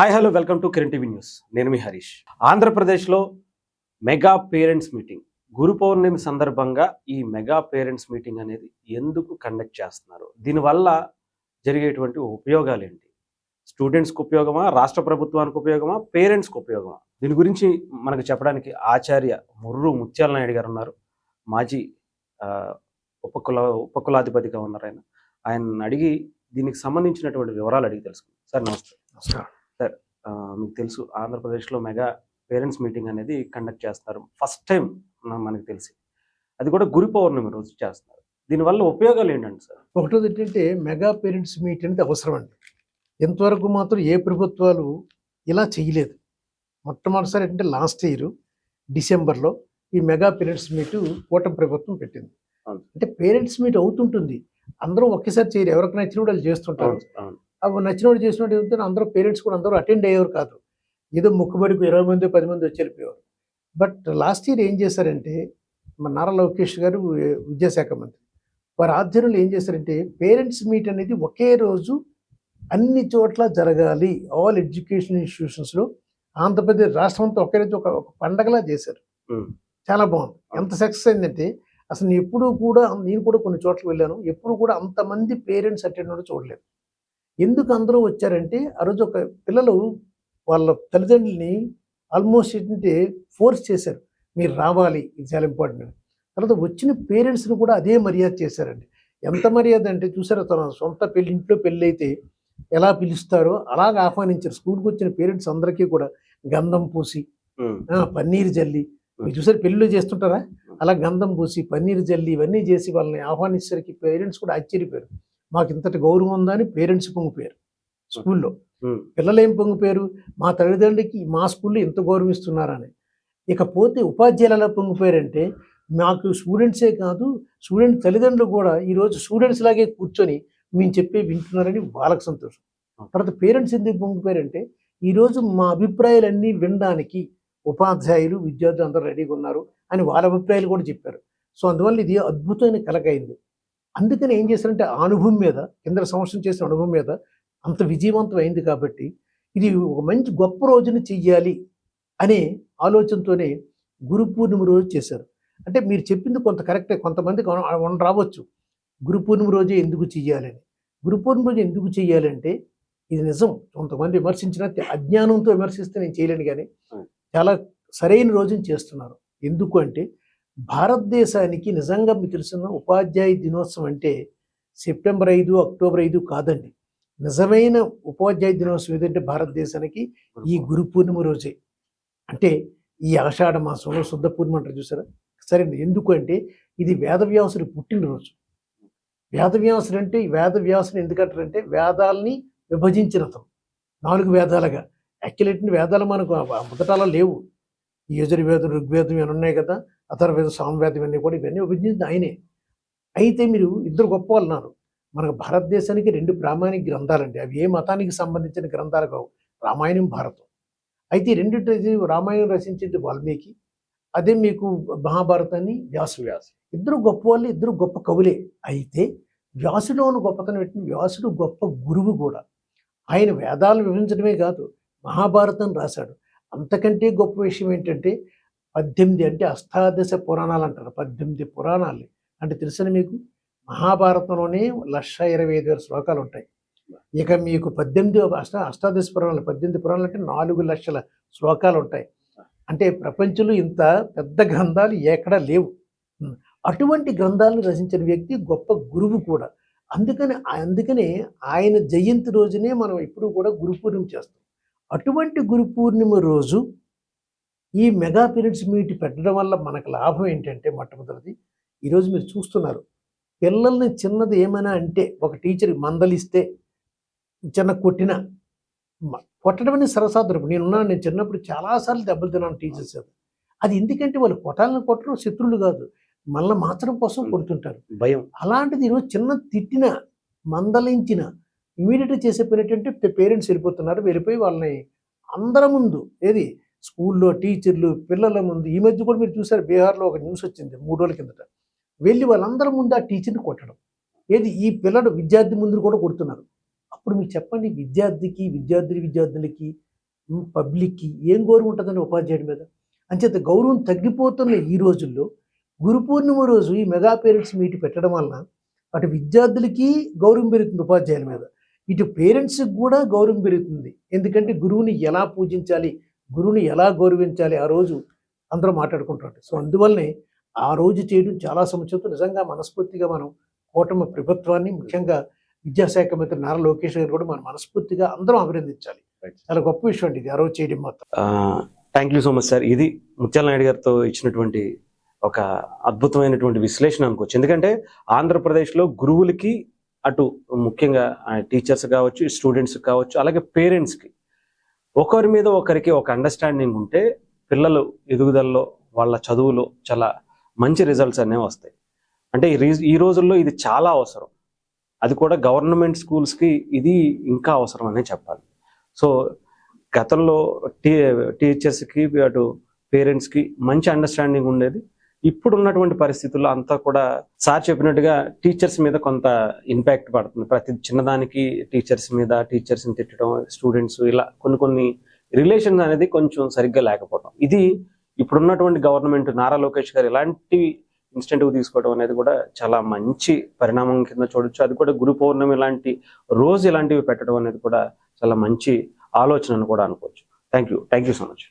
Hi hello welcome to Kiran TV news నేను మీ హరీష్. ఆంధ్రప్రదేశ్లో mega parents meeting. Guru Purnima సందర్భంగా ఈ మెగా పేరెంట్స్ మీటింగ్ అనేది ఎందుకు కండక్ట్ చేస్తున్నారు? దీనివల్ల జరిగేటువంటి ఉపయోగాలు ఏంటి? స్టూడెంట్స్కి ఉపయోగమా? రాష్ట్ర ప్రభుత్వానికి ఉపయోగమా? పేరెంట్స్కి ఉపయోగమా? దీని గురించి మనకు చెప్పడానికి ఆచార్య ముర్రు ముత్యాల నాయుడు గారు ఉన్నారు. మాజీ ఉపకుల ఉపకులాధిపతిగా ఉన్నారు ఆయన. ఆయన అడిగి దీనికి సంబంధించినటువంటి వివరాలు అడిగి తెలుసుకుందాం. సార్ నమస్తే. నమస్కారం. మీకు తెలుసు ఆంధ్రప్రదేశ్లో మెగా పేరెంట్స్ మీటింగ్ అనేది కండక్ట్ చేస్తారు ఫస్ట్ టైం మనకు తెలిసి. అది కూడా గురు పౌర్ణమి రోజు చేస్తున్నారు. దీనివల్ల ఉపయోగాలు ఏంటంటే సార్? ఒకటోది ఏంటంటే మెగా పేరెంట్స్ మీట్ అనేది అవసరం అండి ఇంతవరకు మాత్రం ఏ ప్రభుత్వాలు ఇలా చేయలేదు. మొట్టమొదటిసారి ఏంటంటే లాస్ట్ ఇయర్ డిసెంబర్లో ఈ మెగా పేరెంట్స్ మీట్ కూటమి ప్రభుత్వం పెట్టింది. అంటే పేరెంట్స్ మీట్ అవుతుంటుంది. అందరూ ఒకేసారి చేయరు. ఎవరికి నచ్చిన వాళ్ళు చేస్తుంటారు. అవి నచ్చిన వాడు చేసినట్టు ఏమిటంటే అందరూ పేరెంట్స్ కూడా అందరూ అటెండ్ అయ్యేవారు కాదు. ఏదో ముక్కుబడికి ఇరవై మంది పది మంది వచ్చి వెళ్ళిపోయేవారు. బట్ లాస్ట్ ఇయర్ ఏం చేశారంటే మన నారా లోకేష్ గారు విద్యాశాఖ మంత్రి వారి ఆధ్వర్యంలో ఏం చేశారంటే పేరెంట్స్ మీట్ అనేది ఒకే రోజు అన్ని చోట్ల జరగాలి. ఆల్ ఎడ్యుకేషన్ ఇన్స్టిట్యూషన్స్లో ఆంధ్రప్రదేశ్ రాష్ట్రం అంతా ఒకే రోజు ఒక పండగలా చేశారు. చాలా బాగుంది. ఎంత సక్సెస్ అయిందంటే అసలు నేను ఎప్పుడు కూడా నేను కూడా కొన్ని చోట్ల వెళ్ళాను. ఎప్పుడు కూడా అంతమంది పేరెంట్స్ అటెండ్ చూడలేదు. ఎందుకు అందరూ వచ్చారంటే ఆ రోజు ఒక పిల్లలు వాళ్ళ తల్లిదండ్రులని ఆల్మోస్ట్ ఏంటంటే ఫోర్స్ చేశారు. మీరు రావాలి ఇది చాలా ఇంపార్టెంట్ తర్వాత వచ్చిన పేరెంట్స్ని కూడా అదే మర్యాద చేశారండి. ఎంత మర్యాద అంటే చూసారా తన సొంత పెళ్ళి ఇంట్లో పెళ్ళి అయితే ఎలా పిలుస్తారో అలాగ ఆహ్వానించారు. స్కూల్కి వచ్చిన పేరెంట్స్ అందరికీ కూడా గంధం పూసి పన్నీర్ జల్లి. మీరు చూసారు పెళ్ళిలో చేస్తుంటారా? అలా గంధం పూసి పన్నీర్ జల్లి ఇవన్నీ చేసి వాళ్ళని ఆహ్వానించేసరికి పేరెంట్స్ కూడా ఆశ్చర్యపోయారు. మాకు ఇంతటి గౌరవం ఉందా అని పేరెంట్స్ పొంగిపోయారు స్కూల్లో. పిల్లలు ఏం పొంగిపోయారు? మా తల్లిదండ్రులకి మా స్కూల్లో ఎంత గౌరవం ఇస్తున్నారని ఇకపోతే ఉపాధ్యాయులు ఎలా పొంగిపోయారంటే మాకు స్టూడెంట్సే కాదు స్టూడెంట్ తల్లిదండ్రులు కూడా ఈరోజు స్టూడెంట్స్ లాగే కూర్చొని మేము చెప్పే వింటున్నారని వాళ్ళకి సంతోషం. తర్వాత పేరెంట్స్ ఎందుకు పొంగిపోయారంటే ఈరోజు మా అభిప్రాయాలన్నీ వినడానికి ఉపాధ్యాయులు విద్యార్థులు అందరూ రెడీగా ఉన్నారు అని వాళ్ళ అభిప్రాయాలు కూడా చెప్పారు. సో అందువల్ల ఇది అద్భుతమైన కలకైంది. అందుకని ఏం చేశారంటే ఆ అనుభవం మీద కింద సంవత్సరం చేసిన అనుభవం మీద అంత విజయవంతం అయింది కాబట్టి ఇది ఒక మంచి గొప్ప రోజున చెయ్యాలి అనే ఆలోచనతోనే గురు పూర్ణిమ రోజు చేశారు. అంటే మీరు చెప్పింది కొంత కరెక్టే కొంతమందికి అను- రావచ్చు. గురు పూర్ణిమ రోజే ఎందుకు చెయ్యాలని. గురు పూర్ణిమ రోజు ఎందుకు చెయ్యాలంటే ఇది నిజం. కొంతమంది విమర్శించిన అజ్ఞానంతో విమర్శిస్తే నేను చేయలేను కానీ చాలా సరైన రోజున చేస్తున్నారు. ఎందుకు అంటే భారతదేశానికి నిజంగా మీకు తెలిసిన ఉపాధ్యాయ దినోత్సవం అంటే సెప్టెంబర్ ఐదు అక్టోబర్ ఐదు కాదండి. నిజమైన ఉపాధ్యాయ దినోత్సవం ఏదంటే భారతదేశానికి ఈ గురు పూర్ణిమ రోజే. అంటే ఈ ఆషాఢ మాసంలో శుద్ధ పూర్ణిమ అంటారు చూసారా? సరే ఎందుకు అంటే ఇది వేదవ్యాసుడి పుట్టినరోజు. వేదవ్యాసుడు అంటే వేదవ్యాసుడు ఎందుకంటారంటే వేదాలని విభజించిన అతను నాలుగు వేదాలుగా. యాక్చువల్లీ వేదాలు మనకు మొదటలా లేవు. యజుర్వేదం ఋగ్వేదం ఇవన్నీ ఉన్నాయి కదా. అథర్వేద సామవేదం ఇవన్నీ కూడా ఇవన్నీ విభజించింది ఆయనే. అయితే మీరు ఇద్దరు గొప్ప అన్నారు మనకు భారతదేశానికి రెండు ప్రామాణిక గ్రంథాలండి. అవి ఏ మతానికి సంబంధించిన గ్రంథాలు కావు. రామాయణం భారతం. అయితే రెండు రెండింటి రామాయణం రచించింది వాల్మీకి అదే మీకు మహాభారతాన్ని వ్యాసుడు వ్యాసం. ఇద్దరు గొప్ప వాళ్ళు ఇద్దరు గొప్ప కవులే. అయితే వ్యాసులోని గొప్పతనం పెట్టిన వ్యాసుడు గొప్ప గురువు కూడా. ఆయన వేదాలను విభజించడమే కాదు మహాభారతం రాశాడు. అంతకంటే గొప్ప విషయం ఏంటంటే పద్దెనిమిది అంటే అష్టాదశ పురాణాలు అంటారు పద్దెనిమిది పురాణాలు. అంటే తెలుసిన మీకు? మహాభారతంలోనే లక్ష ఇరవై ఐదు వేల శ్లోకాలు ఉంటాయి. ఇక మీకు పద్దెనిమిది అష్ట అష్టాదశ పురాణాలు పద్దెనిమిది పురాణాలు అంటే నాలుగు లక్షల శ్లోకాలు ఉంటాయి. అంటే ప్రపంచంలో ఇంత పెద్ద గ్రంథాలు ఎక్కడా లేవు. అటువంటి గ్రంథాలను రచించిన వ్యక్తి గొప్ప గురువు కూడా. అందుకని అందుకనే ఆయన జయంతి రోజునే మనం ఇప్పుడు కూడా గురు పూర్ణిమ చేస్తాం. అటువంటి గురు పూర్ణిమ రోజు ఈ మెగా పీరియడ్స్ మీట్ పెట్టడం వల్ల మనకు లాభం ఏంటంటే మొట్టమొదటిది ఈరోజు మీరు చూస్తున్నారు. పిల్లల్ని చిన్నది ఏమైనా అంటే ఒక టీచర్ మందలిస్తే చిన్న కొట్టిన కొట్టడం అనేది సరసాదరపు నేను ఉన్నాను నేను చిన్నప్పుడు చాలాసార్లు దెబ్బలు తిన్నాను టీచర్స్ అది ఎందుకంటే వాళ్ళు కొట్టాలని కొట్టడం శత్రువులు కాదు. మనల్ని మార్చడం కోసం కొడుతుంటారు. భయం. అలాంటిది ఈరోజు చిన్న తిట్టిన మందలించిన ఇమీడియట్గా చేసే పని ఏంటంటే పేరెంట్స్ వెళ్ళిపోతున్నారు. వెళ్ళిపోయి వాళ్ళని అందరి ముందు ఏది? స్కూల్లో టీచర్లు పిల్లల ముందు ఈ మధ్య కూడా మీరు చూసారు బీహార్లో ఒక న్యూస్ వచ్చింది మూడు రోజుల కిందట. వెళ్ళి వాళ్ళందరి ముందు ఆ టీచర్ని కొట్టడం. ఏది? ఈ పిల్లడు విద్యార్థి ముందు కూడా కొడుతున్నారు. అప్పుడు మీరు చెప్పండి విద్యార్థికి విద్యార్థి విద్యార్థులకి పబ్లిక్కి ఏం గౌరవం ఉంటుందని ఉపాధ్యాయుడి మీద? అంచేత గౌరవం తగ్గిపోతున్న ఈ రోజుల్లో గురు పూర్ణిమ రోజు ఈ మెగా పేరెంట్స్ మీట్ పెట్టడం వలన అటు విద్యార్థులకి గౌరవం పెరుగుతుంది ఉపాధ్యాయుల మీద. ఇటు పేరెంట్స్కి కూడా గౌరవం పెరుగుతుంది. ఎందుకంటే గురువుని ఎలా పూజించాలి? గురువుని ఎలా గౌరవించాలి ఆ రోజు అందరూ మాట్లాడుకుంటారు. సో అందువల్లనే ఆ రోజు చేయడం చాలా సముచితం. నిజంగా మనస్ఫూర్తిగా మనం కూటమి ప్రభుత్వాన్ని ముఖ్యంగా విద్యాశాఖ మంత్రి నారా లోకేష్ గారు కూడా మనం మనస్ఫూర్తిగా అందరం అభినందించాలి. చాలా గొప్ప విషయం అండి ఇది. ఆ రోజు చేయడం మాత్రం. Thank you so much sir ఇది ముత్యాల నాయుడు గారితో ఇచ్చినటువంటి ఒక అద్భుతమైనటువంటి విశ్లేషణ అనుకోవచ్చు. ఎందుకంటే ఆంధ్రప్రదేశ్లో గురువులకి అటు ముఖ్యంగా టీచర్స్ కావచ్చు స్టూడెంట్స్ కావచ్చు అలాగే పేరెంట్స్కి ఒకరి మీద ఒకరికి ఒక అండర్స్టాండింగ్ ఉంటే పిల్లలు ఎదుగుదలలో వాళ్ళ చదువులో చాలా మంచి రిజల్ట్స్ అనేవి వస్తాయి. అంటే ఈ రీ- ఈ రోజుల్లో ఇది చాలా అవసరం. అది కూడా గవర్నమెంట్ స్కూల్స్కి ఇది ఇంకా అవసరం అనే చెప్పాలి. సో గతంలో టీ టీచర్స్కి అటు పేరెంట్స్కి మంచి అండర్స్టాండింగ్ ఉండేది. ఇప్పుడు ఉన్నటువంటి పరిస్థితుల్లో అంతా కూడా సార్ చెప్పినట్టుగా టీచర్స్ మీద కొంత ఇంపాక్ట్ పడుతుంది. ప్రతి చిన్నదానికి టీచర్స్ మీద టీచర్స్ని తిట్టడం స్టూడెంట్స్ ఇలా కొన్ని కొన్ని రిలేషన్స్ అనేది కొంచెం సరిగ్గా లేకపోవడం ఇది ఇప్పుడున్నటువంటి గవర్నమెంట్ నారా లోకేష్ గారు ఇలాంటి ఇన్స్టెంట్గా తీసుకోవడం అనేది కూడా చాలా మంచి పరిణామం కింద చూడొచ్చు. అది కూడా గురు పౌర్ణమి లాంటి రోజు ఇలాంటివి పెట్టడం అనేది కూడా చాలా మంచి ఆలోచన అని కూడా అనుకోవచ్చు. Thank you thank you so much.